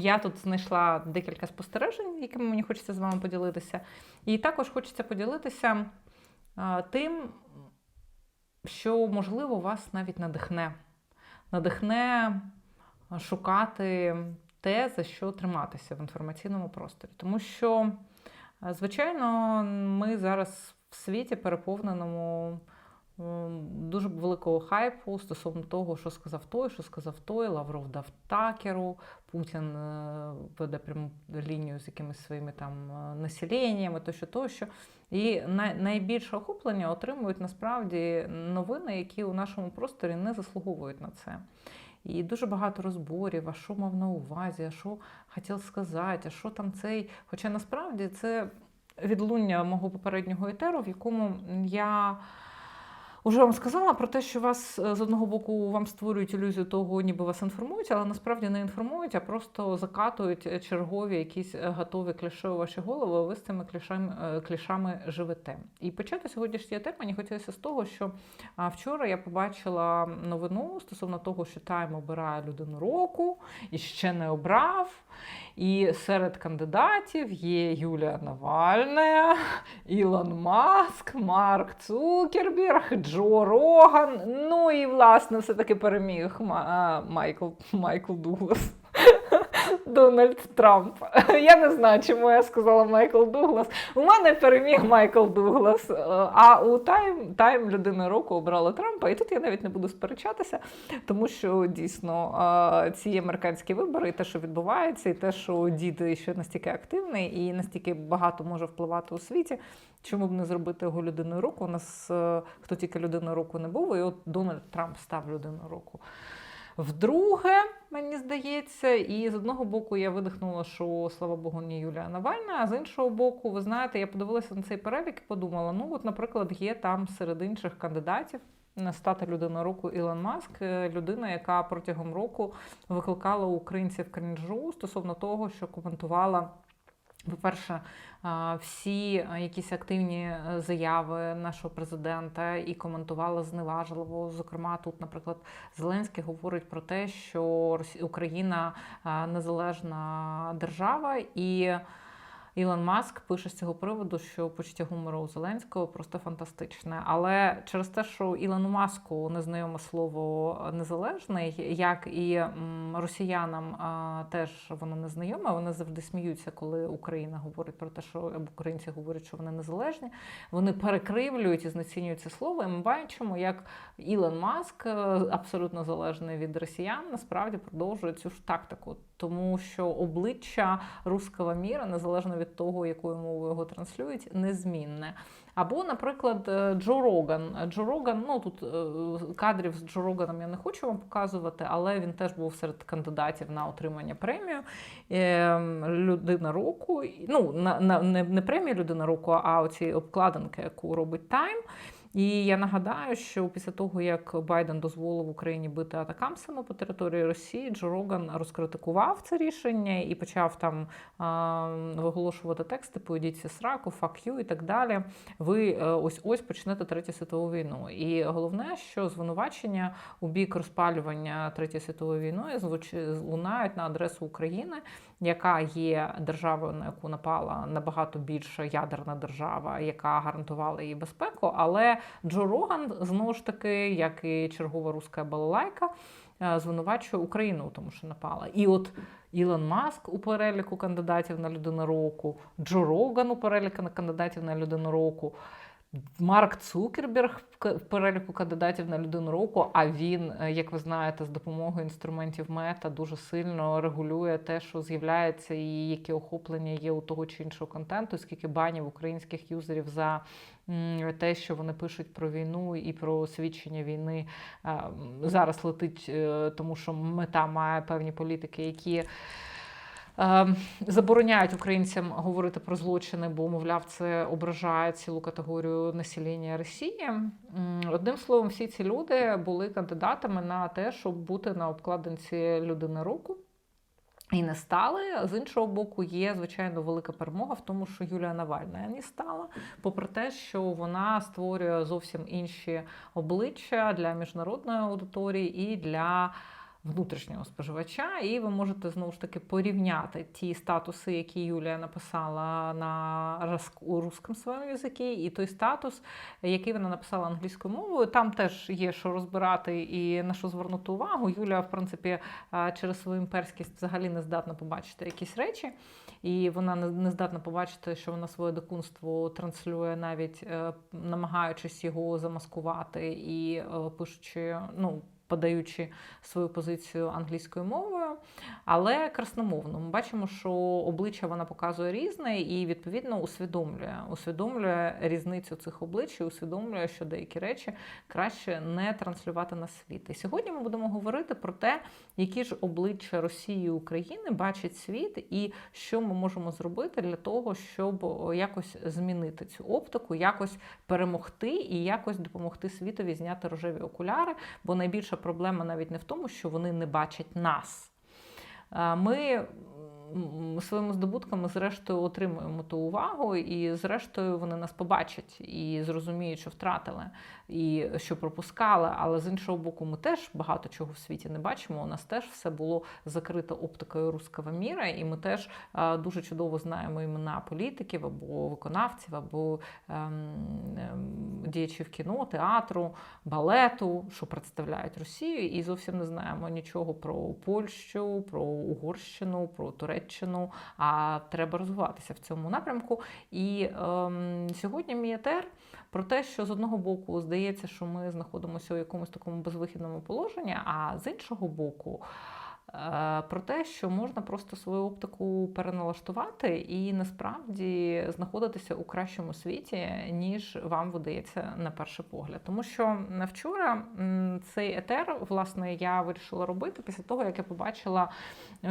Я тут знайшла декілька спостережень, якими мені хочеться з вами поділитися. І також хочеться поділитися тим, що, можливо, вас навіть надихне. Надихне шукати те, за що триматися в інформаційному просторі. Тому що, звичайно, ми зараз в світі переповненому дуже великого хайпу стосовно того, що сказав той, що сказав той, Лавров дав Такеру, Путін е, веде пряму лінію з якимись своїми там е, населеннями, тощо, тощо. І найбільше охоплення отримують насправді новини, які у нашому просторі не заслуговують на це. І дуже багато розборів, а що мав на увазі, а що хотів сказати, а що там цей. Хоча насправді це відлуння мого попереднього етеру, в якому я Уже вам сказала про те, що вас е, з одного боку вам створюють ілюзію того, ніби вас інформують, але насправді не інформують, а просто закатують е, чергові якісь е, готові кліше у ваші голови, а ви з цими клішами, клішами живете. І почати сьогоднішній тем мені хотілося з того, що вчора я побачила новину стосовно того, що Тайм обирає людину року і ще не обрав. І серед кандидатів є Юлія Навальна, Ілон Маск, Марк Цукерберг, Джо Роган. Ну і власне все-таки переміг Ма- Майкл, Майкл Дуглас. Дональд Трамп. Я не знаю, чому я сказала Майкл Дуглас. У мене переміг Майкл Дуглас. Е, А у Тайм Тайм людина року обрала Трампа. І тут я навіть не буду сперечатися, тому що дійсно е, ці американські вибори, і те, що відбувається, і те, що дід ще настільки активний і настільки багато може впливати у світі. Чому б не зробити його людиною року? У нас е, хто тільки людиною року не був, і от Дональд Трамп став людиною року. Вдруге, мені здається, і з одного боку я видихнула, що слава Богу, не Юлія Навальна, а з іншого боку, ви знаєте, я подивилася на цей перелік і подумала: ну, от, наприклад, є там серед інших кандидатів на стати людиною року Ілон Маск, е, людина, яка протягом року викликала українців крінжу стосовно того, що коментувала. По-перше, всі якісь активні е, заяви нашого президента і коментувала зневажливо. Зокрема, тут, наприклад, Зеленський говорить про те, що Україна незалежна держава і. Ілон Маск пише з цього приводу, що почуття гумору у Зеленського просто фантастичне. Але через те, що Ілону Маску незнайоме слово незалежний, як і росіянам теж воно незнайоме, вони завжди сміються, коли Україна говорить про те, що українці говорять, що вони незалежні. Вони перекривлюють і знецінюють це слово. І ми бачимо, як Ілон Маск, е, абсолютно залежний від росіян, насправді продовжує цю ж тактику, тому що обличчя руского міра, незалежно від того, якою мовою його транслюють, незмінне. Або, наприклад, е, Джо Роган. Джо Роган, ну тут е, кадрів з Джо Роганом я не хочу вам показувати, але він теж був серед кандидатів на отримання премію е, людина року. Ну, на, на не, не премія людина року, а оці обкладинки, яку робить Тайм. І я нагадаю, що після того, як Байден дозволив Україні бити атакамсами по території Росії, Джо Роган розкритикував це рішення і почав там а, виголошувати тексти «Поїдіться сраку, you» і так далі. Ви е, ось ось почнете третю світову війну. І головне, що звинувачення у бік розпалювання третьої світової війною звуч- лунають на адресу України, яка є державою, на яку напала набагато більша ядерна держава, яка гарантувала її безпеку. Але Джо Роган знову ж таки, як і чергова руська балалайка, е, звинувачує Україну у тому, що напала. І от Ілон Маск у переліку кандидатів на людину року, Джо Роган у переліку кандидатів на людину року. Марк Цукерберг в переліку кандидатів на людину року. А він, е, як ви знаєте, з допомогою інструментів мета дуже сильно регулює те, що з'являється, і які охоплення є у того чи іншого контенту, скільки банів українських юзерів за те, що вони пишуть про війну і про свідчення війни е, зараз летить, е, тому що мета має певні політики, які. Е, Забороняють українцям говорити про злочини, бо, мовляв, це ображає цілу категорію населення Росії. Одним словом, всі ці люди були кандидатами на те, щоб бути на обкладинці людини року. І не стали. З іншого боку, є звичайно велика перемога в тому, що Юлія Навальна не стала, попри те, що вона створює зовсім інші обличчя для міжнародної аудиторії і для внутрішнього споживача, і ви можете знову ж таки порівняти ті статуси, які Юлія написала на русском своєму язикі, і той статус, який вона написала англійською мовою. Там теж є що розбирати і на що звернути увагу. Юлія, в принципі, через свою імперськість взагалі не здатна побачити якісь речі, і вона не здатна побачити, що вона своє докунство транслює, навіть е, намагаючись його замаскувати і е, пишучи, ну подаючи свою позицію англійською мовою, але красномовно. Ми бачимо, що обличчя вона показує різне і відповідно усвідомлює, усвідомлює різницю цих облич і усвідомлює, що деякі речі краще не транслювати на світ. І сьогодні ми будемо говорити про те, які ж обличчя Росії і України бачить світ, і що ми можемо зробити для того, щоб якось змінити цю оптику, якось перемогти і якось допомогти світові зняти рожеві окуляри, бо найбільша проблема навіть не в тому, що вони не бачать нас. Ми своїми здобутками, зрештою, отримуємо ту увагу, і, зрештою, вони нас побачать і зрозуміють, що втратили, і що пропускали. Але з іншого боку, ми теж багато чого в світі не бачимо. У нас теж все було закрито оптикою руского міра, і ми теж дуже чудово знаємо імена політиків або виконавців, або ем, ем, діячів кіно, театру, балету, що представляють Росію, і зовсім не знаємо нічого про Польщу, про Угорщину, про Туреччину. Туреччину, а треба розвиватися в цьому напрямку. І ем, сьогодні мій про те, що з одного боку здається, що ми знаходимося у якомусь такому безвихідному положенні, а з іншого боку. Е, про те, що можна просто свою оптику переналаштувати і насправді знаходитися у кращому світі, ніж вам видається на перший погляд. Тому що вчора цей етер, власне, я вирішила робити після того, як я побачила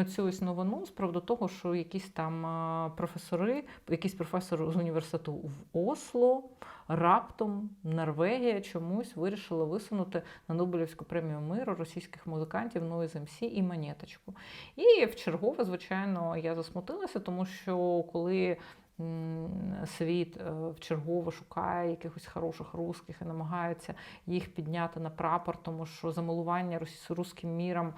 цю ось новину з приводу того, що якісь там е, професори, якийсь професор з університету в Осло раптом Норвегія чомусь вирішила висунути на Нобелівську премію миру російських музикантів Noise MC і Монеточку. І в чергове, звичайно, я засмутилася, тому що коли. Світ е, в чергово шукає якихось хороших русських і намагається їх підняти на прапор, тому що замилування русським міром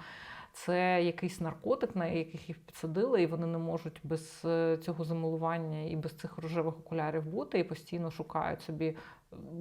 це якийсь наркотик, на яких їх підсадили, і вони не можуть без е, цього замилування і без цих рожевих окулярів бути, і постійно шукають собі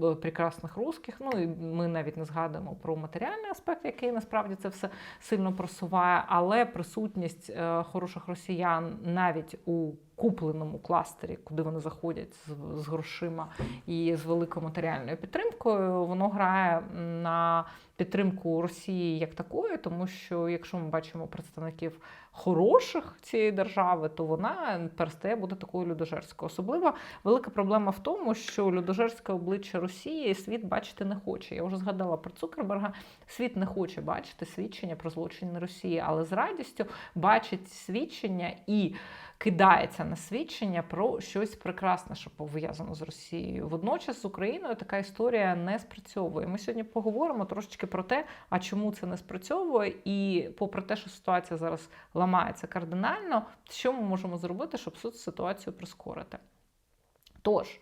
е, прекрасних русських. Ну і ми навіть не згадуємо про матеріальний аспект, який насправді це все сильно просуває, але присутність е, хороших росіян навіть у купленому кластері, куди вони заходять з, з грошима і з великою матеріальною підтримкою, воно грає на підтримку Росії як такої, тому що якщо ми бачимо представників хороших цієї держави, то вона перестає бути такою людожерською. Особливо велика проблема в тому, що людожерське обличчя Росії світ бачити не хоче. Я вже згадала про Цукерберга. Світ не хоче бачити свідчення про злочини Росії, але з радістю бачить свідчення і кидається на свідчення про щось прекрасне, що пов'язано з Росією. Водночас з Україною така історія не спрацьовує. Ми сьогодні поговоримо трошечки про те, а чому це не спрацьовує, і попри те, що ситуація зараз ламається кардинально, що ми можемо зробити, щоб ситуацію прискорити. Тож.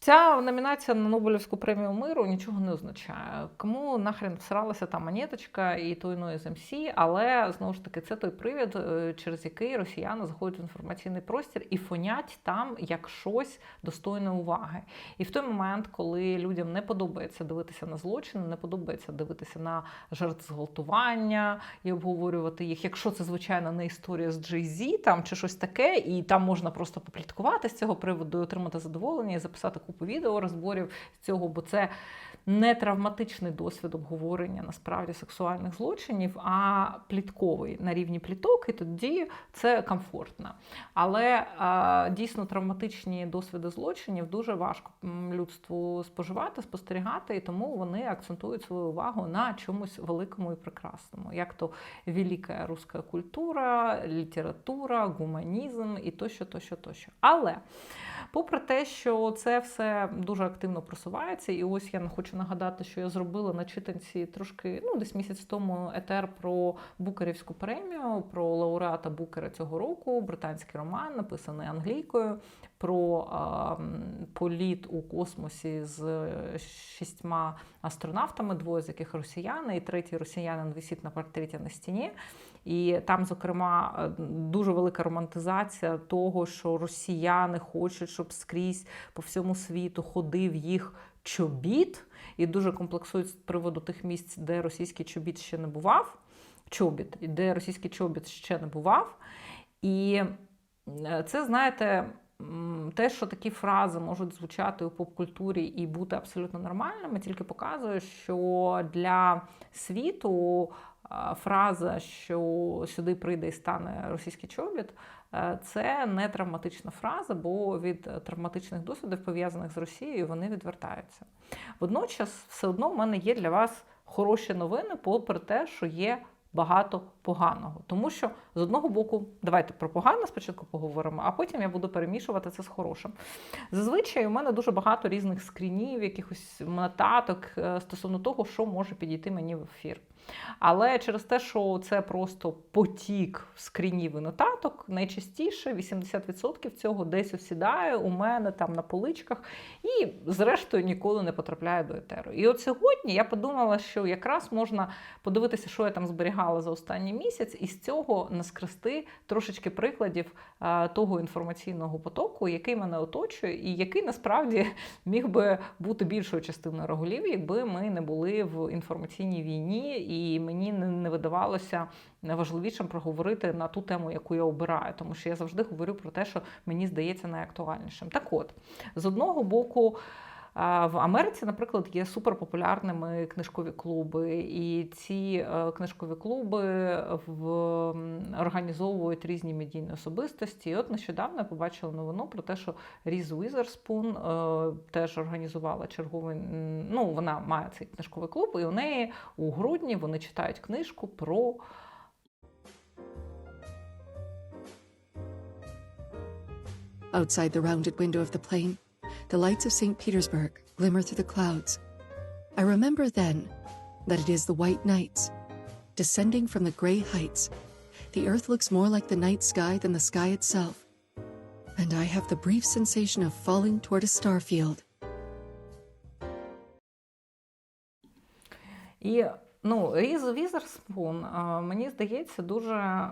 Ем, Ця номінація на Нобелівську премію миру нічого не означає. Кому нахрен всралася та монеточка і той Noise MC, але знову ж таки це той привід, е, через який росіяни заходять в інформаційний простір і фонять там як щось достойне уваги. І в той момент, коли людям не подобається дивитися на злочини, не подобається дивитися на жертв зґвалтування і обговорювати їх, якщо це звичайно не історія з Jay-Z там чи щось таке, і там можна просто попліткувати з цього приводу, отримати задоволення і записати купу відео розборів з цього, бо це не травматичний досвід обговорення насправді сексуальних злочинів, а плітковий на рівні пліток, і тоді це комфортно. Але дійсно травматичні досвіди злочинів дуже важко людству споживати, спостерігати, і тому вони акцентують свою увагу на чомусь великому і прекрасному, як то велика руська культура, література, гуманізм і тощо, тощо, тощо. Але попри те, що це все дуже активно просувається, і ось я не хочу хочу нагадати, що я зробила на читанці трошки, ну, десь місяць тому етер про Букерівську премію, про лауреата Букера цього року, британський роман, написаний англійкою, про а, політ у космосі з шістьма астронавтами, двоє з яких росіяни, і третій росіянин висить на портреті на стіні. І там, зокрема, дуже велика романтизація того, що росіяни хочуть, щоб скрізь по всьому світу ходив їх чобіт, і дуже комплексують з приводу тих місць, де російський чобіт ще не бував. Чобіт, де російський чобіт ще не бував. І е, це, знаєте, те, що такі фрази можуть звучати у поп-культурі і бути абсолютно нормальними, тільки показує, що для світу фраза, що сюди прийде і стане російський чобіт, е, це не травматична фраза, бо від травматичних досвідів, пов'язаних з Росією, вони відвертаються. Водночас, все одно в мене є для вас хороші новини, попри те, що є багато поганого. Тому що з одного боку, давайте про погане спочатку поговоримо, а потім я буду перемішувати це з хорошим. Зазвичай у мене дуже багато різних скрінів, якихось нотаток е, стосовно того, що може підійти мені в ефір. Але через те, що це просто потік скрінів і нотаток, найчастіше 80% цього десь осідає у мене там на поличках і, зрештою, ніколи не потрапляє до етеру. І от сьогодні я подумала, що якраз можна подивитися, що я там зберігала за останній місяць, і з цього наскрести трошечки прикладів того інформаційного потоку, який мене оточує, і який насправді міг би бути більшою частиною регулів, якби ми не були в інформаційній війні і мені не видавалося важливішим проговорити на ту тему, яку я обираю, тому що я завжди говорю про те, що мені здається найактуальнішим. Так от, з одного боку. В Америці, наприклад, є суперпопулярними книжкові клуби, і ці е, книжкові клуби в організовують різні медійні особистості. І От нещодавно я побачила новину про те, що Різ Уізерспун теж організувала черговий. Ну, вона має цей книжковий клуб, і у неї у грудні вони читають книжку про. Outside the rounded window of the plane, the lights of St. Petersburg glimmer through the clouds. I remember then that it is the white nights. Descending from the gray heights, the earth looks more like the night sky than the sky itself. And I have the brief sensation of falling toward a star field. І ну, Різ Візерспун, мені здається, дуже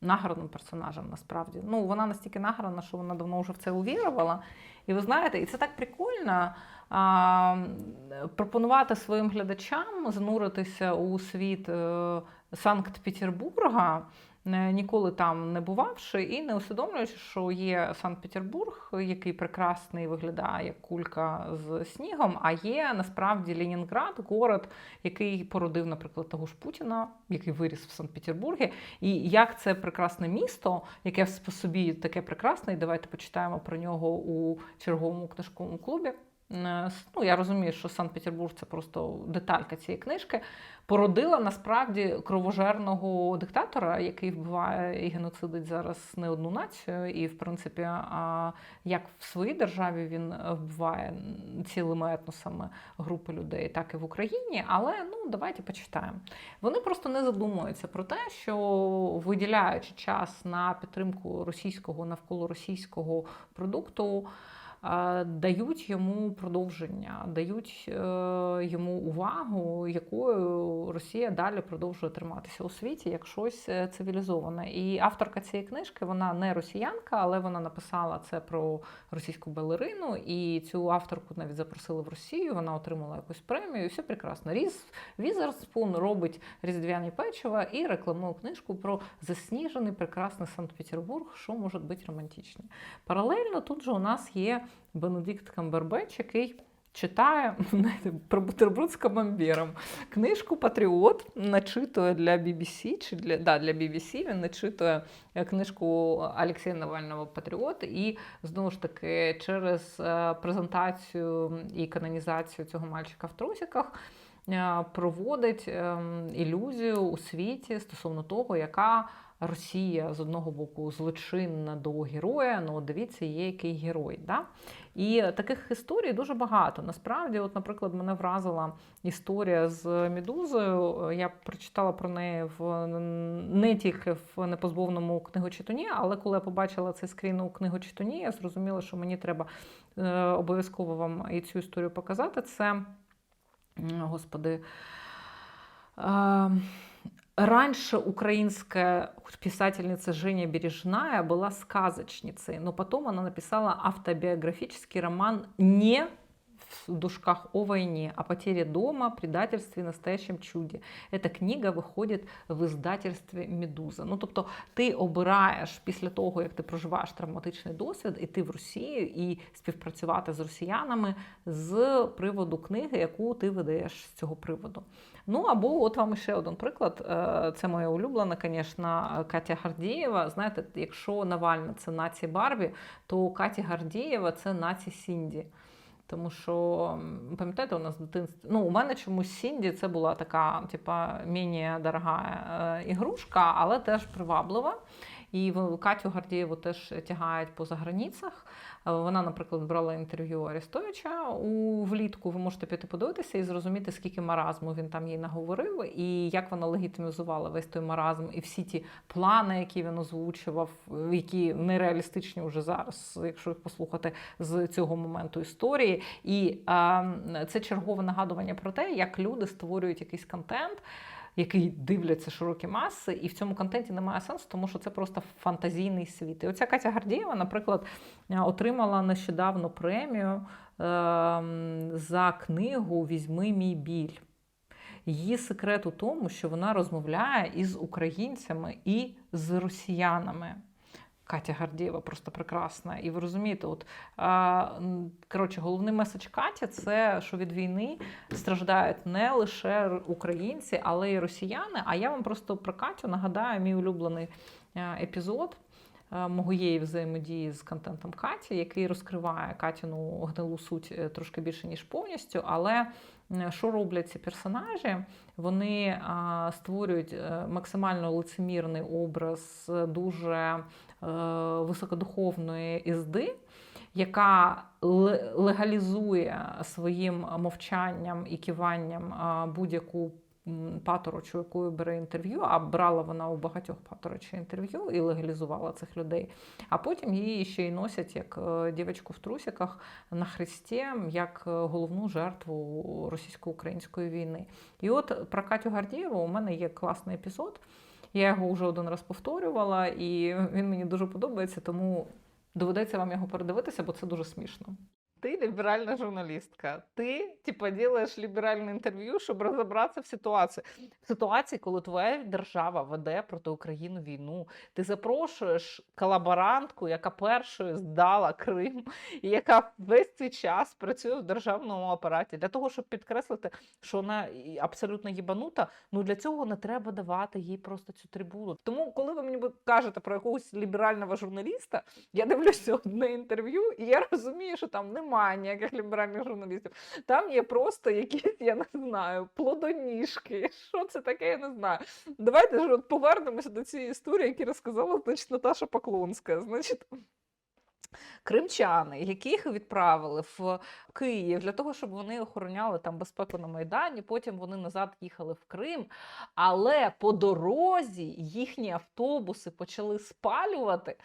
награним персонажем насправді. Ну, вона настільки награна, що вона давно вже в це увірувала. І ви знаєте, і це так прикольно а, пропонувати своїм глядачам зануритися у світ е, Санкт-Петербурга. Ніколи там не бувавши, і не усвідомлюючи, що є Санкт-Петербург, який прекрасний виглядає як кулька з снігом. А є насправді Ленінград, город, який породив, наприклад, того ж Путіна, який виріс в Санкт-Петербургі. І як це прекрасне місто, яке по собі таке прекрасне, і давайте почитаємо про нього у черговому книжковому клубі. Е, ну, я розумію, що Санкт-Петербург це просто деталька цієї книжки, породила насправді кровожерного диктатора, який вбиває і геноцидить зараз не одну націю. І, в принципі, як в своїй державі він вбиває цілими етносами групи людей, так і в Україні. Але ну давайте почитаємо. Вони просто не задумуються про те, що виділяючи час на підтримку російського навколо російського продукту дають йому продовження, дають е, йому увагу, якою Росія далі продовжує триматися у світі як щось е, цивілізоване. І авторка цієї книжки вона не росіянка, але вона написала це про російську балерину. І цю авторку навіть запросили в Росію. Вона отримала якусь премію. і Все прекрасно. Різ Візерспун робить різдвяні печива і рекламує книжку про засніжений прекрасний Санкт-Петербург, що може бути романтичне. Паралельно тут же у нас є Бенедикт Камбербеч, який читає про бутерброд з камамбером. Книжку Патріот начитує для BBC, чи для да, для BBC він начитує е, книжку Олексія Навального Патріот. І знову ж таки, через е, презентацію і канонізацію цього мальчика в трусиках. Е, проводить ем, ілюзію у світі стосовно того, яка Росія з одного боку злочинна до героя. Ну, дивіться, є який герой. Да? І таких історій дуже багато. Насправді, от, наприклад, мене вразила історія з Медузою. Я прочитала про неї в не тільки в непозбовному книгочитанні, але коли я побачила цей скрін у книгочитанні, я зрозуміла, що мені треба е, обов'язково вам і цю історію показати. Це, господи. Е, Раньше украинская писательница Женя Бережная была сказочницей, но потом она написала автобиографический роман не в душках о войне, о потере дома, предательстве настоящем чуде. Эта книга виходить в издательстві Медуза. Ну тобто, ти обираєш після того, як ти проживаєш травматичний досвід, іти в Росію і співпрацювати з росіянами з приводу книги, яку ти видаєш з цього приводу. Ну або от вам ще один приклад. Е, Це моя улюблена, звісно, Катя Гардієва. Знаєте, якщо Навальна це наці Барбі, то Катя Гардієва це наці Сінді. Тому що пам'ятаєте, у нас в. Ну, у мене чомусь Сінді це була така, типа, міні дорога е, ігрушка, але теж приваблива. І Катю Гардієву теж тягають по заграницях. Е, Вона, наприклад, брала інтерв'ю Арестовича у влітку. Ви можете піти подивитися і зрозуміти, скільки маразму він там їй наговорив, і як вона легітимізувала весь той маразм, і всі ті плани, які він озвучував, е, які нереалістичні вже зараз, якщо їх послухати з цього моменту історії. І е, це чергове нагадування про те, як люди створюють якийсь контент. Який дивляться широкі маси, і в цьому контенті немає сенсу, тому що це просто фантазійний світ. І оця Катя Гардієва, наприклад, е, отримала нещодавно премію ем, за книгу Візьми мій біль. Її секрет у тому, що вона розмовляє із українцями і з росіянами. Катя Гардієва просто прекрасна. І ви розумієте, от коротше, головний меседж Каті це що від війни страждають не лише українці, але й росіяни. А я вам просто про Катю нагадаю мій улюблений е, епізод. е, Моєї взаємодії з контентом Каті, який розкриває Катіну гнилу суть е, трошки більше, ніж повністю. Але що роблять ці персонажі? Вони створюють максимально лицемірний образ дуже високодуховної ізди, яка легалізує своїм мовчанням і киванням будь-яку м, паторочу, якою бере інтерв'ю, а брала вона у багатьох паторочі інтерв'ю і легалізувала цих людей. А потім її ще й носять як е, дівчинку в трусиках на хресті, як е, головну жертву російсько-української війни. І от про Катю Гардієву у мене є класний епізод. Я його вже один раз повторювала, і він мені дуже подобається, тому доведеться вам його передивитися, бо це дуже смішно. Ти ліберальна журналістка. Ти, типа, робиш ліберальне інтерв'ю, щоб розібратися в ситуації. В ситуації, коли твоя держава веде проти України війну, ти запрошуєш колаборантку, яка першою здала Крим, і яка весь цей час працює в державному апараті для того, щоб підкреслити, що вона абсолютно їбанута. Ну для цього не треба давати їй просто цю трибуну. Тому, коли ви мені кажете про якогось ліберального журналіста, я дивлюся одне інтерв'ю, і я розумію, що там немає ніяких ліберальних журналістів. Там є просто якісь, я не знаю, плодоніжки. Що це таке, я не знаю. Давайте ж от повернемося до цієї історії, яку розказала значить, Наташа Поклонська. Значить, Кримчани, яких відправили в Київ для того, щоб вони охороняли там безпеку на Майдані. Потім вони назад їхали в Крим. Але по дорозі їхні автобуси почали спалювати,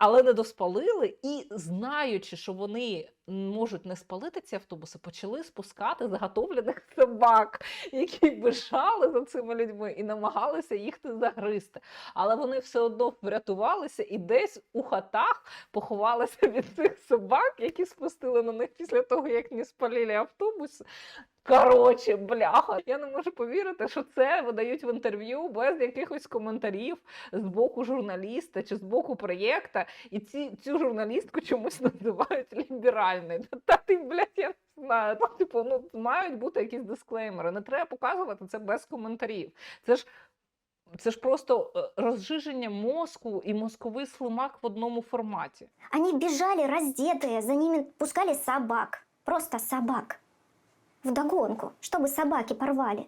але не доспалили. І знаючи, що вони можуть не спалити ці автобуси, почали спускати заготовлених собак, які бежали за цими людьми і намагалися їх не загризти. Але вони все одно врятувалися і десь у хатах поховалися від цих собак, які спустили на них після того, як не спалили автобус. Коротше, бляха, я не можу повірити, що це видають в інтерв'ю без якихось коментарів з боку журналіста чи з боку проєкта, і ці, цю журналістку чомусь називають ліберальною. Та ти, блядь, я не знаю. Там, типу, ну мають бути якісь дисклеймери. Не треба показувати це без коментарів. Це ж. Це ж просто е, розжиження мозку і мозковий слимак в одному форматі. Они бежали раздетые, за ними пускали собак. Просто собак Вдогонку, чтобы собаки порвали.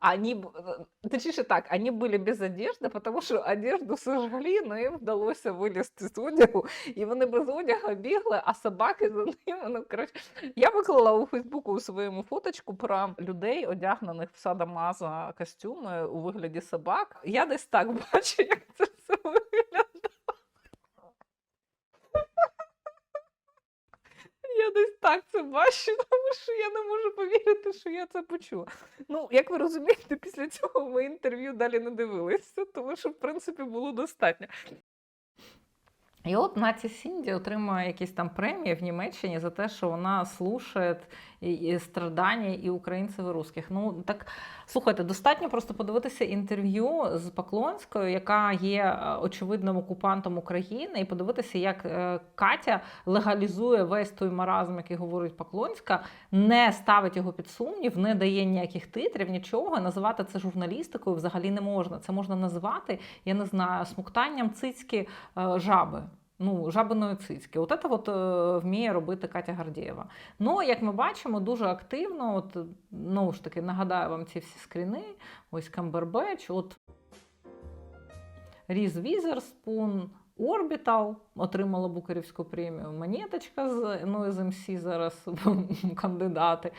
А они, б- э, точніше так, они были без одежды, потому що одежду сожгли, но їм вдалося вилізти з одягу, і вони без одягу бігли, а собаки за ними. Ну, коротше, я виклала у Фейсбуку у своєму фоточку про людей, одягнених в садомаза костюми у вигляді собак. Я десь так бачу, як це все виглядає. Так це бачу, тому що я не можу повірити, що я це почула. Ну, як ви розумієте, після цього ми інтерв'ю далі не дивилися, тому що, в принципі, було достатньо. І от Наті Сінді отримує якісь там премії в Німеччині за те, що вона слушає і, страдання і українців, і русських. Ну так слухайте, достатньо просто подивитися інтерв'ю з Поклонською, яка є е, очевидним окупантом України, і подивитися, як е, Катя легалізує весь той маразм, який говорить Поклонська, не ставить його під сумнів, не дає ніяких титрів, нічого. Називати це журналістикою взагалі не можна. Це можна називати, я не знаю, смоктанням цицьки е, жаби. Ну, жабиної цицьки. От це от, е, вміє робити Катя Гордєєва. Ну, як ми бачимо, дуже активно, от, знову ж таки, нагадаю вам ці всі скріни, ось Камбербеч, от Різ Візерспун, Орбітал отримала Букарівську премію. Монеточка з ну, з МС зараз кандидати.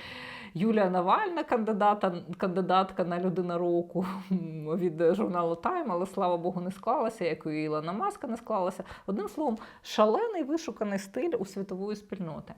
Юлія Навальна, кандидата, кандидатка на людина року від журналу Тайм, але слава Богу, не склалася, як і Ілона Маска не склалася. Одним словом, шалений вишуканий стиль у світової спільноти.